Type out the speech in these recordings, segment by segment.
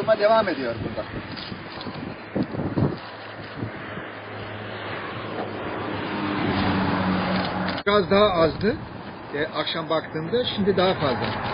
çalışma devam ediyor burada. Biraz daha azdı. e, akşam baktığımda şimdi daha fazla.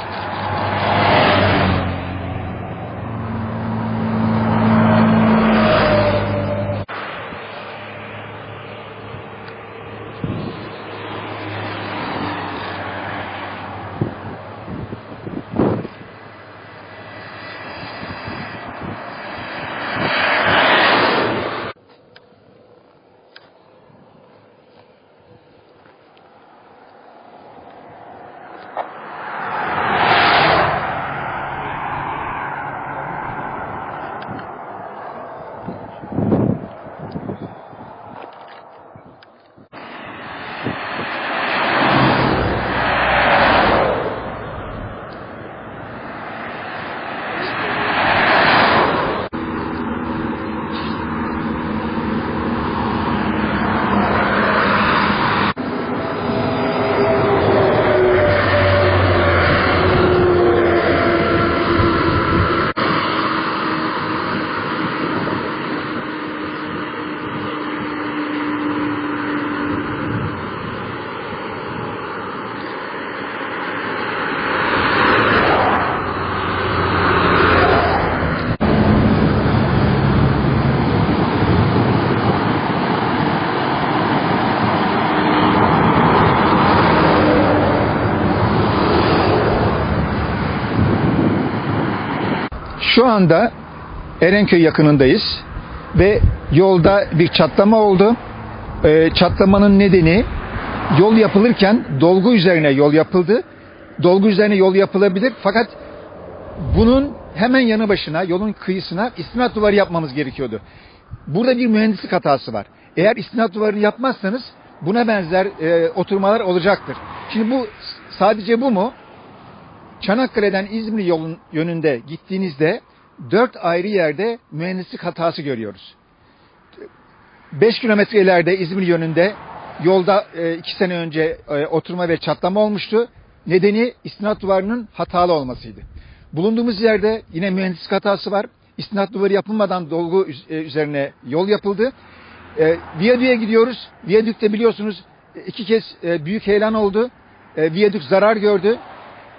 Şu anda Erenköy yakınındayız ve yolda bir çatlama oldu. Ee, çatlamanın nedeni yol yapılırken dolgu üzerine yol yapıldı. Dolgu üzerine yol yapılabilir fakat bunun hemen yanı başına yolun kıyısına istinat duvarı yapmamız gerekiyordu. Burada bir mühendislik hatası var. Eğer istinat duvarını yapmazsanız buna benzer e, oturmalar olacaktır. Şimdi bu sadece bu mu? Çanakkale'den İzmir yolun yönünde gittiğinizde dört ayrı yerde mühendislik hatası görüyoruz. 5 kilometre ileride İzmir yönünde yolda e, iki sene önce e, oturma ve çatlama olmuştu. Nedeni istinat duvarının hatalı olmasıydı. Bulunduğumuz yerde yine mühendislik hatası var. İstinat duvarı yapılmadan dolgu e, üzerine yol yapıldı. E, Viyadüğe gidiyoruz. Viyadükte biliyorsunuz e, iki kez e, büyük heyelan oldu. E, Viyadük zarar gördü.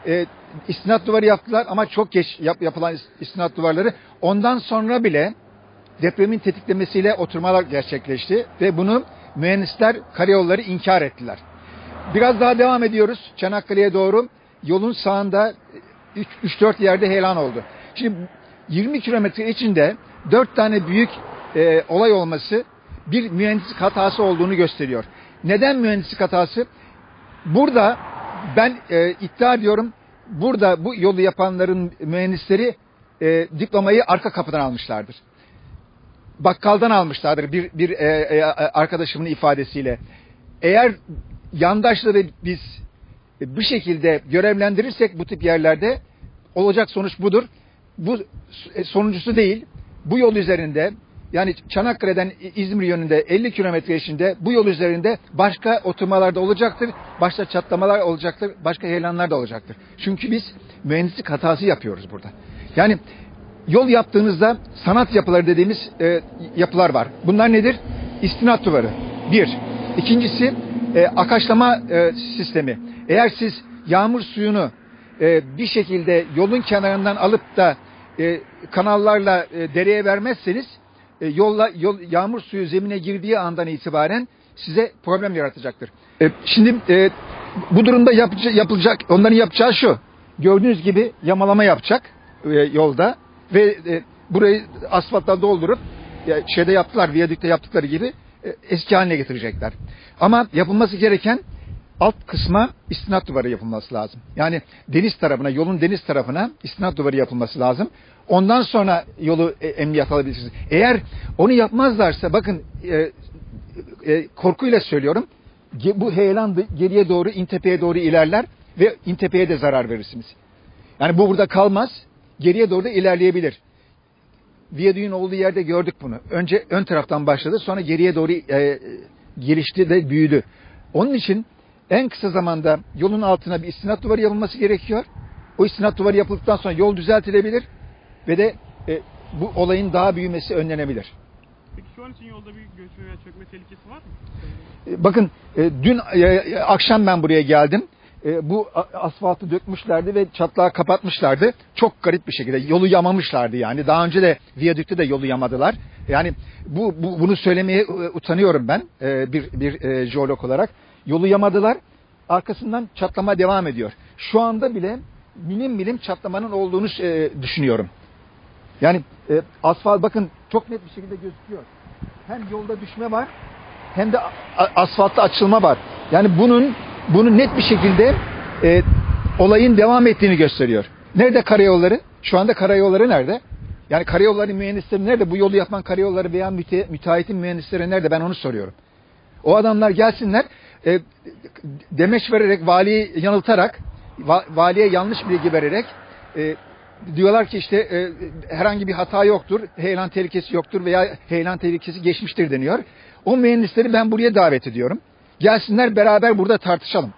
E, istinat duvarı yaptılar ama çok geç yap- yapılan is- istinat duvarları. Ondan sonra bile depremin tetiklemesiyle oturmalar gerçekleşti ve bunu mühendisler karayolları inkar ettiler. Biraz daha devam ediyoruz Çanakkale'ye doğru. Yolun sağında 3-4 yerde heyelan oldu. Şimdi 20 kilometre içinde 4 tane büyük e, olay olması bir mühendislik hatası olduğunu gösteriyor. Neden mühendislik hatası? Burada ben e, iddia ediyorum burada bu yolu yapanların mühendisleri e, diplomayı arka kapıdan almışlardır. Bakkaldan almışlardır bir, bir e, e, arkadaşımın ifadesiyle. Eğer yandaşları biz bu şekilde görevlendirirsek bu tip yerlerde olacak sonuç budur. Bu e, sonuncusu değil. Bu yol üzerinde yani Çanakkale'den İzmir yönünde 50 kilometre içinde bu yol üzerinde başka oturmalar da olacaktır. Başka çatlamalar olacaktır. Başka heyelanlar da olacaktır. Çünkü biz mühendislik hatası yapıyoruz burada. Yani yol yaptığınızda sanat yapıları dediğimiz e, yapılar var. Bunlar nedir? İstinat duvarı. Bir. İkincisi e, akaşlama e, sistemi. Eğer siz yağmur suyunu e, bir şekilde yolun kenarından alıp da e, kanallarla e, dereye vermezseniz e, yolla yol yağmur suyu zemine girdiği andan itibaren size problem yaratacaktır. E, şimdi e, bu durumda yapıcı, yapılacak onların yapacağı şu. Gördüğünüz gibi yamalama yapacak e, yolda ve e, burayı asfaltla doldurup ya, şeyde yaptılar viyadükte yaptıkları gibi e, eski haline getirecekler. Ama yapılması gereken alt kısma istinat duvarı yapılması lazım. Yani deniz tarafına, yolun deniz tarafına istinat duvarı yapılması lazım. Ondan sonra yolu e, emniyet alabilirsiniz. Eğer onu yapmazlarsa bakın e, e, korkuyla söylüyorum. Bu heyelan geriye doğru İntepe'ye doğru ilerler ve İntepe'ye de zarar verirsiniz. Yani bu burada kalmaz. Geriye doğru da ilerleyebilir. Viyadüğün olduğu yerde gördük bunu. Önce ön taraftan başladı sonra geriye doğru e, gelişti de büyüdü. Onun için en kısa zamanda yolun altına bir istinat duvarı yapılması gerekiyor. O istinat duvarı yapıldıktan sonra yol düzeltilebilir ve de e, bu olayın daha büyümesi önlenebilir. Peki şu an için yolda bir göçme veya çökme tehlikesi var mı? E, Bakın e, dün e, akşam ben buraya geldim. E, Bu asfaltı dökmüşlerdi ve çatlağı kapatmışlardı. Çok garip bir şekilde yolu yamamışlardı yani. Daha önce de viyadükte de yolu yamadılar. Yani bu, bu bunu söylemeye e, utanıyorum ben e, bir bir e, jeolog olarak. Yolu yamadılar. Arkasından çatlama devam ediyor. Şu anda bile milim milim çatlamanın olduğunu e, düşünüyorum. Yani e, asfalt bakın çok net bir şekilde gözüküyor. Hem yolda düşme var hem de asfaltta açılma var. Yani bunun bunu net bir şekilde e, olayın devam ettiğini gösteriyor. Nerede karayolları? Şu anda karayolları nerede? Yani karayolları mühendisleri nerede? Bu yolu yapan karayolları veya müte, müteahhitin mühendisleri nerede? Ben onu soruyorum. O adamlar gelsinler e, demeç vererek valiyi yanıltarak va- valiye yanlış bilgi vererek e, diyorlar ki işte e, herhangi bir hata yoktur, heyelan tehlikesi yoktur veya heyelan tehlikesi geçmiştir deniyor. O mühendisleri ben buraya davet ediyorum. Gelsinler beraber burada tartışalım.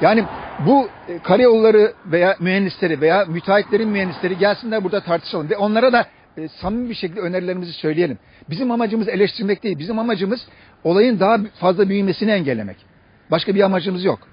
Yani bu e, karayolları veya mühendisleri veya müteahhitlerin mühendisleri gelsinler burada tartışalım ve onlara da e, samimi bir şekilde önerilerimizi söyleyelim. Bizim amacımız eleştirmek değil. Bizim amacımız olayın daha fazla büyümesini engellemek. Başka bir amacımız yok.